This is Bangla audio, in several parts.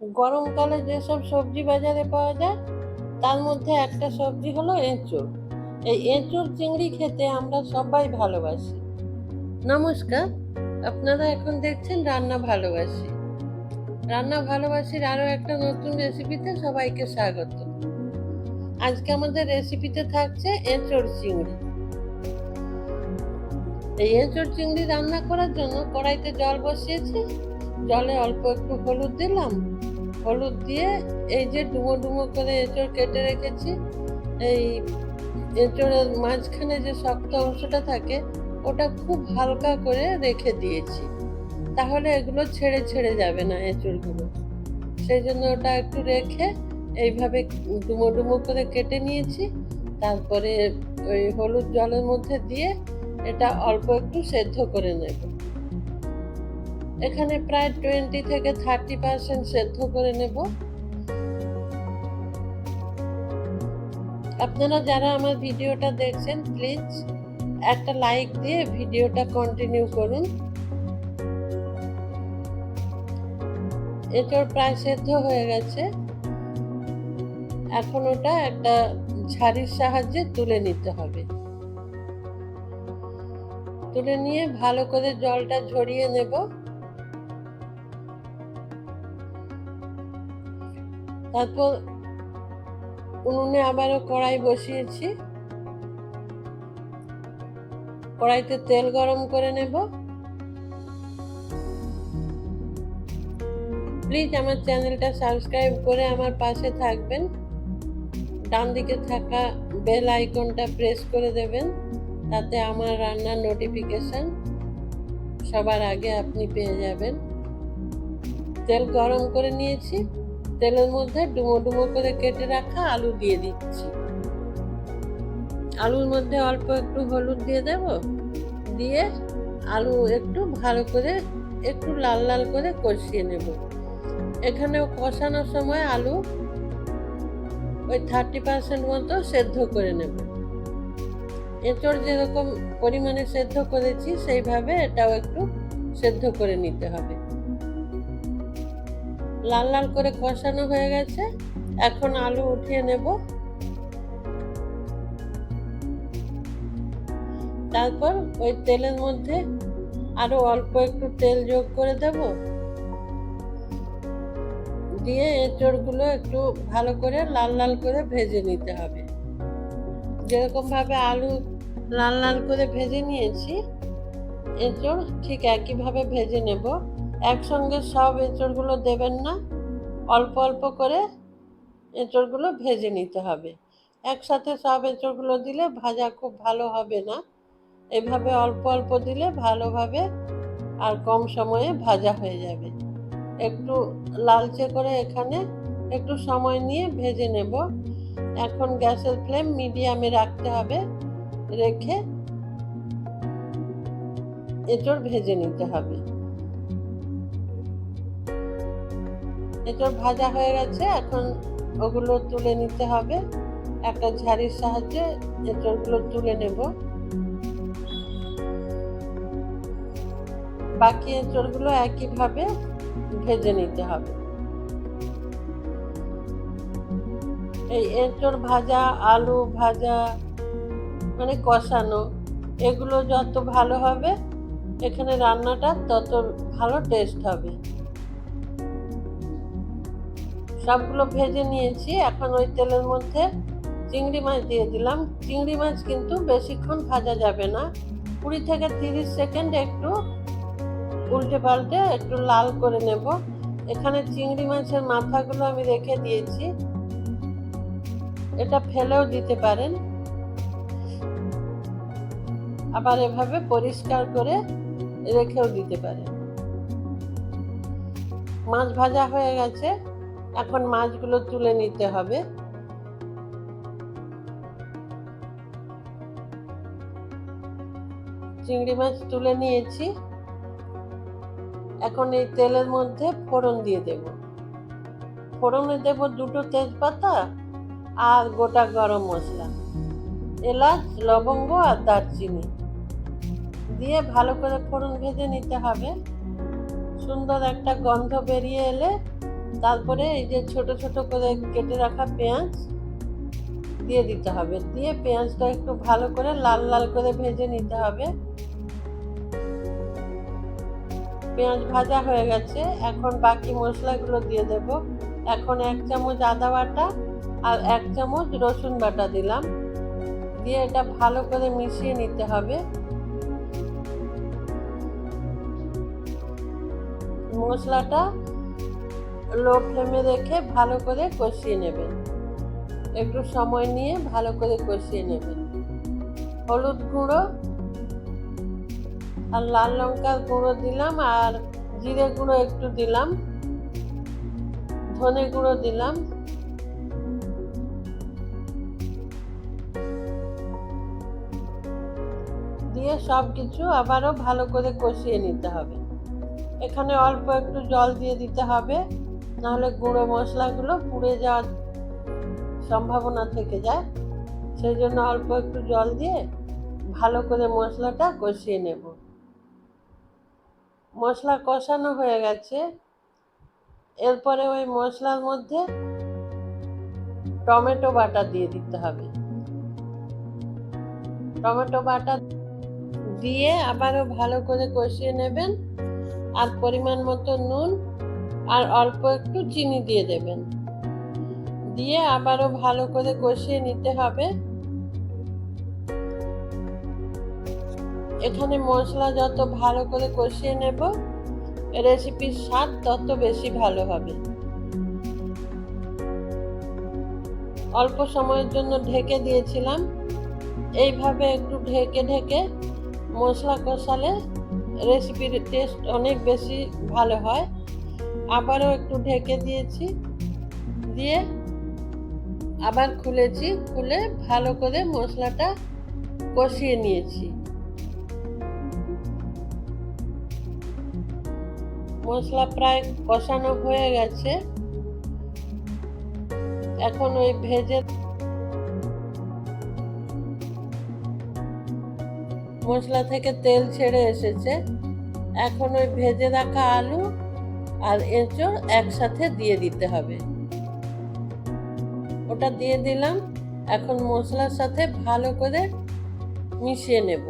গরমকালে যেসব সবজি বাজারে পাওয়া যায়, তার মধ্যে একটা সবজি হলো এঁচোড়। এই এঁচোড় চিংড়ি খেতে আমরা সবাই ভালোবাসি। নমস্কার, আপনারা এখন দেখছেন রান্না ভালোবাসি। রান্না ভালোবাসির আরও একটা নতুন রেসিপিতে সবাইকে স্বাগত। আজকে আমাদের রেসিপিতে থাকছে এঁচোড় চিংড়ি। এই এঁচোড় চিংড়ি রান্না করার জন্য কড়াইতে জল বসিয়েছি। জলে অল্প একটু হলুদ দিলাম। হলুদ দিয়ে এই যে ডুমো ডুমো করে এঁচোড় কেটে রেখেছি, এই এঁচোড়ের মাঝখানে যে শক্ত অংশটা থাকে, ওটা খুব হালকা করে রেখে দিয়েছি। তাহলে এগুলো ছেড়ে ছেড়ে যাবে না এঁচোড়গুলো। সেই জন্য ওটা একটু রেখে এইভাবে ডুমো ডুমো করে কেটে নিয়েছি। তারপরে ওই হলুদ জলের মধ্যে দিয়ে এটা অল্প একটু সেদ্ধ করে নেব। এখানে প্রায় টোয়েন্টি থেকে থার্টি পার্সেন্ট সেদ্ধ করে নেব। আপনারা যারা আমার ভিডিওটা দেখছেন প্লিজ একটা লাইক দিয়ে ভিডিওটা কন্টিনিউ করুন। এটার প্রায় সেদ্ধ হয়ে গেছে। এখন ওটা একটা ঝাড়ির সাহায্যে তুলে নিতে হবে। তুলে নিয়ে ভালো করে জলটা ঝরিয়ে নেব। তারপর উনুনে আবারও কড়াই বসিয়েছি। কড়াইতে তেল গরম করে নেব। প্লিজ আমার চ্যানেলটা সাবস্ক্রাইব করে আমার পাশে থাকবেন। ডান দিকে থাকা বেল আইকনটা প্রেস করে দেবেন তাতে আমার রান্নার নোটিফিকেশান সবার আগে আপনি পেয়ে যাবেন। তেল গরম করে নিয়েছি। তেলের মধ্যে ডুমো ডুমো করে কেটে রাখা আলু দিয়ে দিচ্ছি। আলুর মধ্যে অল্প একটু হলুদ দিয়ে দেব। দিয়ে আলু একটু ভালো করে একটু লাল লাল করে কষিয়ে নেব। এখানেও কষানোর সময় আলু ওই থার্টি পার্সেন্ট মতো সেদ্ধ করে নেব। এঁচড় যেরকম পরিমাণে সেদ্ধ করেছি, সেইভাবে এটাও একটু সেদ্ধ করে নিতে হবে। লাল লাল করে কষানো হয়ে গেছে। এখন আলু উঠিয়ে নেব। তারপর ওই তেলের মধ্যে আরও অল্প একটু তেল যোগ করে দেব। দিয়ে এঁচড়গুলো একটু ভালো করে লাল লাল করে ভেজে নিতে হবে। যেরকম ভাবে আলু লাল লাল করে ভেজে নিয়েছি, এঁচড় ঠিক একইভাবে ভেজে নেব। একসঙ্গে সব এঁচড়গুলো দেবেন না। অল্প অল্প করে এঁচড়গুলো ভেজে নিতে হবে। একসাথে সব এঁচড়গুলো দিলে ভাজা খুব ভালো হবে না। এভাবে অল্প অল্প দিলে ভালোভাবে আর কম সময়ে ভাজা হয়ে যাবে। একটু লালচে করে এখানে একটু সময় নিয়ে ভেজে নেব। এখন গ্যাসের ফ্লেম মিডিয়ামে রাখতে হবে। রেখে এঁচড় ভেজে নিতে হবে। এঁচড় ভাজা হয়ে গেছে, এখন ওগুলো তুলে নিতে হবে। একটা ঝাড়ির সাহায্যে এঁচড়গুলো তুলে নেব। বাকি এঁচড়গুলো একইভাবে ভেজে নিতে হবে। এই এঁচড় ভাজা, আলু ভাজা মানে কষানো, এগুলো যত ভালো হবে, এখানে রান্নাটা তত ভালো টেস্ট হবে। সবগুলো ভেজে নিয়েছি। এখন ওই তেলের মধ্যে চিংড়ি মাছ দিয়ে দিলাম। চিংড়ি মাছ কিন্তু বেশিক্ষণ ভাজা যাবে না। কুড়ি থেকে তিরিশ সেকেন্ড একটু উল্টে পাল্টে একটু লাল করে নেব। এখানে চিংড়ি মাছের মাথাগুলো আমি রেখে দিয়েছি। এটা ফেলেও দিতে পারেন। আবার এভাবে পরিষ্কার করে রেখেও দিতে পারেন। মাছ ভাজা হয়ে গেছে। এখন মাছগুলো তুলে নিতে হবে। চিংড়ি মাছ তুলে নিয়েছি। এখন এই তেলের মধ্যে ফোড়ন দিয়ে দেব। ফোড়নে দেব দুটো তেজপাতা আর গোটা গরম মশলা, এলাচ, লবঙ্গ আর দারচিনি। দিয়ে ভালো করে ফোড়ন ভেজে নিতে হবে। সুন্দর একটা গন্ধ বেরিয়ে এলে তারপরে এই যে ছোট ছোট করে কেটে রাখা পেঁয়াজ দিয়ে দিতে হবে। দিয়ে পেঁয়াজটা একটু ভালো করে লাল লাল করে ভেজে নিতে হবে। পেঁয়াজ ভাজা হয়ে গেছে। এখন বাকি মশলাগুলো দিয়ে দেব। এখন এক চামচ আদা বাটা আর এক চামচ রসুন বাটা দিলাম। দিয়ে এটা ভালো করে মিশিয়ে নিতে হবে। মশলাটা লো ফ্লেমে রেখে ভালো করে কষিয়ে নেবেন। একটু সময় নিয়ে ভালো করে কষিয়ে নেবেন। হলুদ গুঁড়ো আর লাল লঙ্কার গুঁড়ো দিলাম আর জিরে গুঁড়ো একটু দিলাম। ধনে গুঁড়ো দিলাম। দিয়ে সব কিছু আবারও ভালো করে কষিয়ে নিতে হবে। এখানে অল্প একটু জল দিয়ে দিতে হবে। নাহলে গুঁড়ো মশলাগুলো পুড়ে যাওয়ার সম্ভাবনা থেকে যায়। সেই জন্য অল্প একটু জল দিয়ে ভালো করে মশলাটা কষিয়ে নেব। মশলা কষানো হয়ে গেছে। এরপরে ওই মশলার মধ্যে টমেটো বাটা দিয়ে দিতে হবে। টমেটো বাটা দিয়ে আবারও ভালো করে কষিয়ে নেবেন। আর পরিমাণ মতো নুন আর অল্প একটু চিনি দিয়ে দেবেন। দিয়ে আবারও ভালো করে কষিয়ে নিতে হবে। এখানে মশলা যত ভালো করে কষিয়ে নেব, রেসিপির স্বাদ তত বেশি ভালো হবে। অল্প সময়ের জন্য ঢেকে দিয়েছিলাম। এইভাবে একটু ঢেকে ঢেকে মশলা কষালে রেসিপির টেস্ট অনেক বেশি ভালো হয়। আবারও একটু ঢেকে দিয়েছি, দিয়ে আবার খুলেছি, খুলে ভালো করে মশলাটা কষিয়ে নিয়েছি। মশলা প্রায় কষানো হয়ে গেছে। এখন ওই ভেজে মশলা থেকে তেল ছেড়ে এসেছে। এখন ওই ভেজে রাখা আলু আর এঁচড় একসাথে দিয়ে দিতে হবে। ওটা দিয়ে দিলাম। এখন মশলার সাথে ভালো করে মিশিয়ে নেব।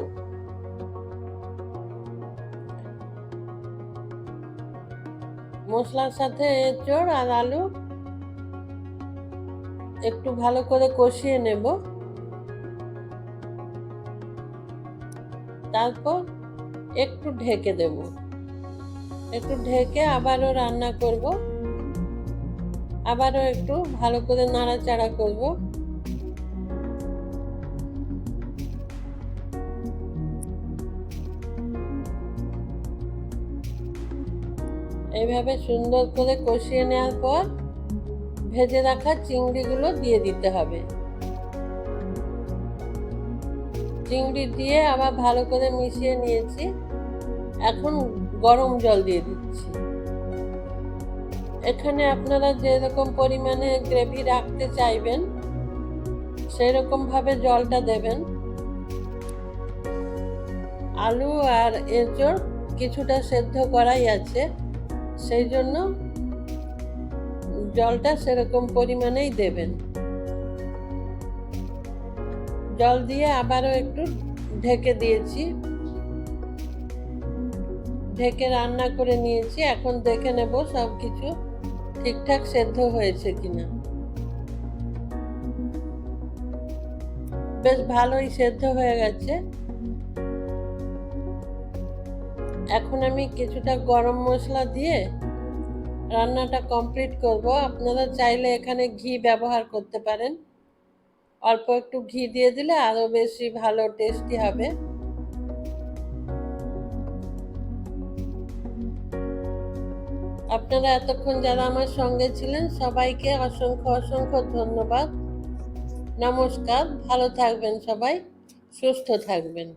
মশলার সাথে এঁচড় আর আলু একটু ভালো করে কষিয়ে নেব। তারপর একটু ঢেকে দেব। একটু ঢেকে আবারও রান্না করব। আবারও একটু ভালো করে নাড়াচাড়া করব। এইভাবে সুন্দর করে কষিয়ে নেওয়ার পর ভেজে রাখা চিংড়িগুলো দিয়ে দিতে হবে। চিংড়ি দিয়ে আবার ভালো করে মিশিয়ে নিয়েছি। এখন গরম জল দিয়ে দিচ্ছি। এখানে আপনারা যেরকম পরিমাণে গ্রেভি রাখতে চাইবেন সেই রকম ভাবে জলটা দেবেন। আলু আর এঁচড় কিছুটা সেদ্ধ করাই আছে, সেই জন্য জলটা সেরকম পরিমাণেই দেবেন। জল দিয়ে আবারও একটু ঢেকে দিয়েছি। ঢেকে রান্না করে নিয়েছি, এখন দেখে নেব সব কিছু ঠিকঠাক সেদ্ধ হয়েছে কিনা। বেশ ভালোই সেদ্ধ হয়ে গেছে। এখন আমি কিছুটা গরম মশলা দিয়ে রান্নাটা কমপ্লিট করব। আপনারা চাইলে এখানে ঘি ব্যবহার করতে পারেন। অল্প একটু ঘি দিয়ে দিলে আরও বেশি ভালো টেস্টি হবে। আপনারা এতক্ষণ যারা আমার সঙ্গে ছিলেন, সবাইকে অসংখ্য অসংখ্য ধন্যবাদ। নমস্কার, ভালো থাকবেন সবাই, সুস্থ থাকবেন।